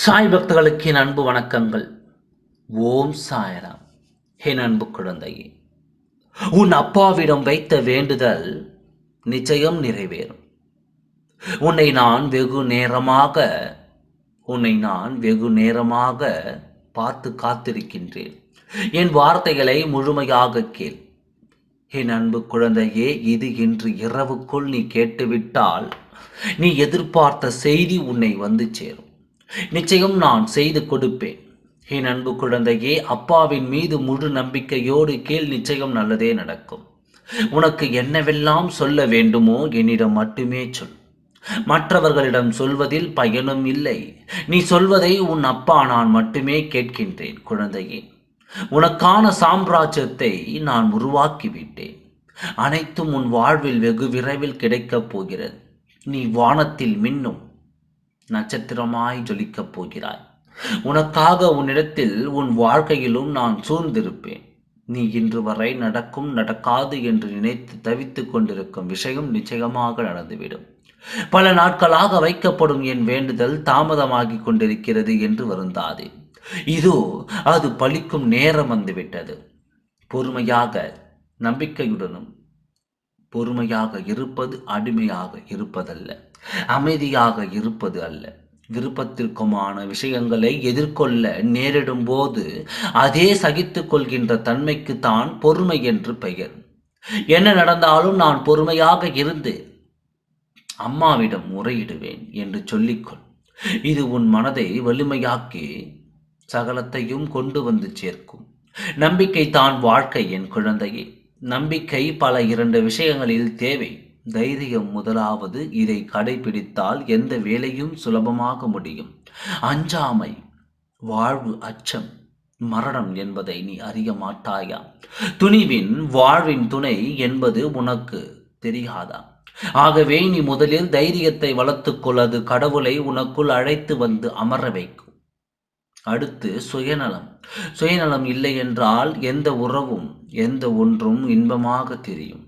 சாய் பக்தர்களுக்கு என் அன்பு வணக்கங்கள். ஓம் சாயராம். என் அன்பு குழந்தையே உன் அப்பாவிடம் வைத்த வேண்டுதல் நிச்சயம் நிறைவேறும். உன்னை நான் வெகு நேரமாக உன்னை நான் வெகு நேரமாக பார்த்து காத்திருக்கின்றேன். என் வார்த்தைகளை முழுமையாக கேள். என் அன்பு குழந்தையே இது இன்று இரவுக்குள் நீ கேட்டுவிட்டால் நீ எதிர்பார்த்த செய்தி உன்னை வந்து சேரும். நிச்சயம் நான் செய்து கொடுப்பேன். என் அன்பு குழந்தையே அப்பாவின் மீது முழு நம்பிக்கையோடு கீழ் நிச்சயம் நல்லதே நடக்கும். உனக்கு என்னவெல்லாம் சொல்ல வேண்டுமோ என்னிடம் மட்டுமே சொல். மற்றவர்களிடம் சொல்வதில் பயனும் இல்லை. நீ சொல்வதை உன் அப்பா நான் மட்டுமே கேட்கின்றேன் குழந்தையே. உனக்கான சாம்ராஜ்யத்தை நான் உருவாக்கிவிட்டேன். அனைத்தும் உன் வாழ்வில் வெகு விரைவில் கிடைக்கப் போகிறது. நீ வானத்தில் மின்னும். நட்சத்திரமாய் ஜொலிக்கப் போகிறாய். உனக்காக உன்னிடத்தில் உன் வாழ்க்கையிலும் நான் சூழ்ந்திருப்பேன். நீ இன்று வரை நடக்கும் நடக்காது என்று நினைத்து தவித்துக் கொண்டிருக்கும் விஷயம் நிச்சயமாக நடந்துவிடும். பல நாட்களாக வைக்கப்படும் என் வேண்டுதல் தாமதமாகி கொண்டிருக்கிறது என்று வருந்தாதே. இதோ அது பலிக்கும் நேரம் வந்துவிட்டது. பொறுமையாக நம்பிக்கையுடனும் பொறுமையாக இருப்பது அடிமையாக இருப்பதல்ல. அமைதியாக இருப்பது அல்ல. விருப்பத்திற்குமான விஷயங்களை எதிர்கொள்ள நேரிடும் போது அதே சகித்து கொள்கின்ற தன்மைக்கு தான் பொறுமை என்று பெயர். என்ன நடந்தாலும் நான் பொறுமையாக இருந்து அம்மாவிடம் முறையிடுவேன் என்று சொல்லிக்கொள். இது உன் மனதை வலிமையாக்கி சகலத்தையும் கொண்டு வந்து சேர்க்கும். நம்பிக்கை தான் வாழ்க்கை என் குழந்தையே. நம்பிக்கை பல இரண்டு விஷயங்களில் தேவை. தைரியம் முதலாவது இதை கடைபிடித்தால் எந்த வேலையும் சுலபமாக முடியும். அஞ்சாமை வாழ்வு அச்சம் மரணம் என்பதை நீ அறிய மாட்டாயா? துணிவின் வாழ்வின் துணை என்பது உனக்கு தெரியாதா? ஆகவே நீ முதலில் தைரியத்தை வளர்த்துக்கொள் அது கடவுளை உனக்குள் அழைத்து வந்து அமர வைக்கும். அடுத்து சுயநலம். சுயநலம் இல்லை என்றால் எந்த உறவும் எந்த ஒன்றும் இன்பமாக தெரியும்.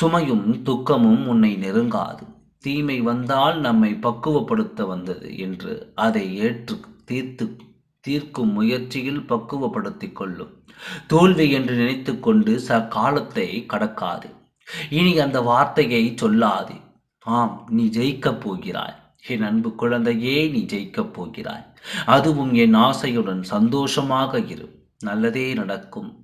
சுமையும் துக்கமும் உன்னை நெருங்காது. தீமை வந்தால் நம்மை பக்குவப்படுத்த வந்தது என்று அதை ஏற்று தீர்த்து தீர்க்கும் முயற்சியில் பக்குவப்படுத்திக் கொள்ளும். தோல்வி என்று நினைத்து கொண்டு சக்காலத்தை கடக்காது. இனி அந்த வார்த்தையை சொல்லாது. ஆம் நீ ஜெயிக்கப் போகிறாய். என் அன்பு குழந்தையே நீ ஜெயிக்கப் போகிறாய். அதுவும் என் ஆசையுடன் சந்தோஷமாக இரு. நல்லதே நடக்கும்.